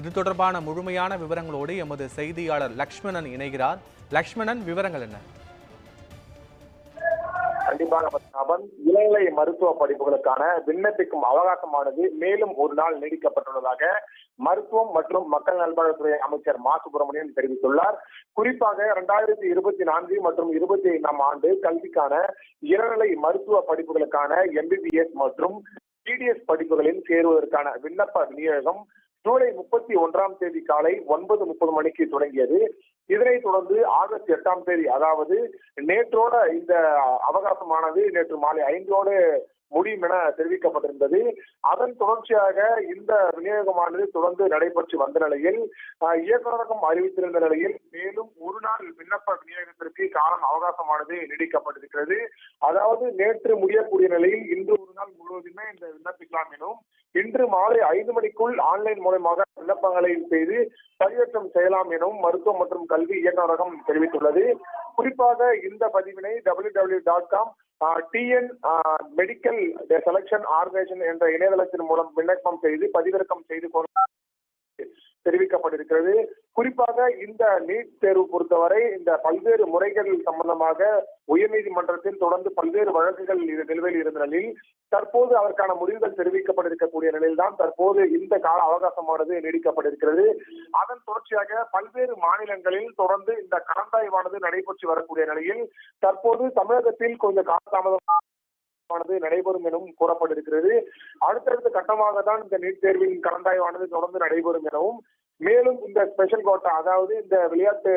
இது தொடர்பான முழுமையான விவரங்களோடு எமது செய்தியாளர் லக்ஷ்மணன் இணைகிறார். லக்ஷ்மணன் விவரங்கள் என்ன? கண்டிப்பாக பத்மநாபன் இளநிலை மருத்துவ படிப்புகளுக்கான விண்ணப்பிக்கும் அவகாசமானது மேலும் ஒரு நாள் நீடிக்கப்பட்டுள்ளதாக மருத்துவம் மற்றும் மக்கள் நல்வாழ்வுத்துறை அமைச்சர் மா. சுப்பிரமணியன் தெரிவித்துள்ளார். குறிப்பாக இரண்டாயிரத்தி இருபத்தி நான்கு மற்றும் இருபத்தி ஐந்தாம் ஆண்டு கல்விக்கான இளநிலை மருத்துவ படிப்புகளுக்கான எம்பிபிஎஸ் மற்றும் பிடிஎஸ் படிப்புகளில் சேருவதற்கான விண்ணப்ப விநியோகம் ஜூலை முப்பத்தி ஒன்றாம் தேதி காலை ஒன்பது முப்பது மணிக்கு தொடங்கியது. இதனை தொடர்ந்து ஆகஸ்ட் எட்டாம் தேதி அதாவது நேற்றோட இந்த அவகாசமானது நேற்று மாலை ஐந்தோடு முடியும் என தெரிவிக்கப்பட்டிருந்தது. அதன் தொடர்ச்சியாக இந்த விநியோகமானது தொடர்ந்து நடைபெற்று வந்த நிலையில் இயக்குநரகம் அறிவித்திருந்த நிலையில் மேலும் ஒரு நாள் விண்ணப்ப விநியோகத்திற்கு காலம் அவகாசமானது நீடிக்கப்பட்டிருக்கிறது. அதாவது நேற்று முடியக்கூடிய நிலையில் இன்று ஒரு நாள் முழுவதுமே இந்த விண்ணப்பிக்கலாம் எனும் இன்று மாலை ஐந்து மணிக்குள் ஆன்லைன் மூலமாக விண்ணப்பங்களை செய்து பதிவேற்றம் செய்யலாம் எனவும் மருத்துவம் மற்றும் கல்வி இயக்குநரகம் தெரிவித்துள்ளது. குறிப்பாக இந்த பதிவினை W W dot com TN medical selection organisation என்ற இணையதளத்தின் மூலம் விண்ணப்பம் செய்து பதிவிறக்கம் செய்து கொள்ள தெரிவிக்கப்பட்டிருக்கிறது. குறிப்பாக இந்த நீட் தேர்வு பொறுத்தவரை இந்த பல்வேறு முறைகள் சம்பந்தமாக உயர்நீதிமன்றத்தில் தொடர்ந்து பல்வேறு வழக்குகள் நிலுவையில் இருந்த நிலையில் தற்போது அதற்கான முடிவுகள் தெரிவிக்கப்பட்டிருக்கக்கூடிய நிலையில்தான் தற்போது இந்த கால அவகாசமானது நீடிக்கப்பட்டிருக்கிறது. அதன் தொடர்ச்சியாக பல்வேறு மாநிலங்களில் தொடர்ந்து இந்த கலந்தாய்வானது நடைபெற்று வரக்கூடிய நிலையில் தற்போது தமிழகத்தில் கொஞ்சம் காலதாமதம் ஆனது நடைபெறும் எனவும் கூறப்பட்டிருக்கிறது. அடுத்தடுத்த கட்டமாக தான் இந்த நீட் தேர்வின் கலந்தாய்வானது தொடர்ந்து நடைபெறும் எனவும் மேலும் இந்த ஸ்பெஷல் கோட்டா அதாவது இந்த விளையாட்டு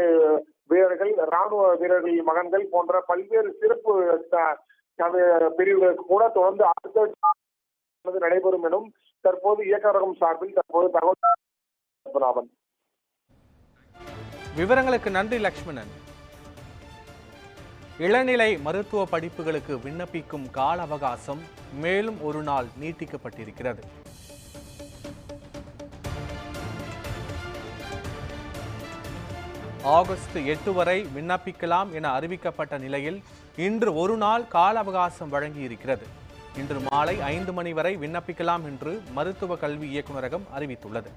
வீரர்கள் ராணுவ வீரர்கள் மகன்கள் போன்ற பல்வேறு சிறப்பு பிரிவுகளுக்கு கூட தொடர்ந்து அடுத்த நடைபெறும் எனும் தற்போது இயக்கரகம் சார்பில் தற்போது தகவல் விவரங்களுக்கு நன்றி லக்ஷ்மணன். இளநிலை மருத்துவ படிப்புகளுக்கு விண்ணப்பிக்கும் கால அவகாசம் மேலும் ஒரு நாள் நீட்டிக்கப்பட்டிருக்கிறது. ஆகஸ்ட் எட்டு வரை விண்ணப்பிக்கலாம் என அறிவிக்கப்பட்ட நிலையில் இன்று ஒரு நாள் கால அவகாசம் வழங்கியிருக்கிறது. இன்று மாலை ஐந்து மணி வரை விண்ணப்பிக்கலாம் என்று மருத்துவ கல்வி இயக்குநரகம் அறிவித்துள்ளது.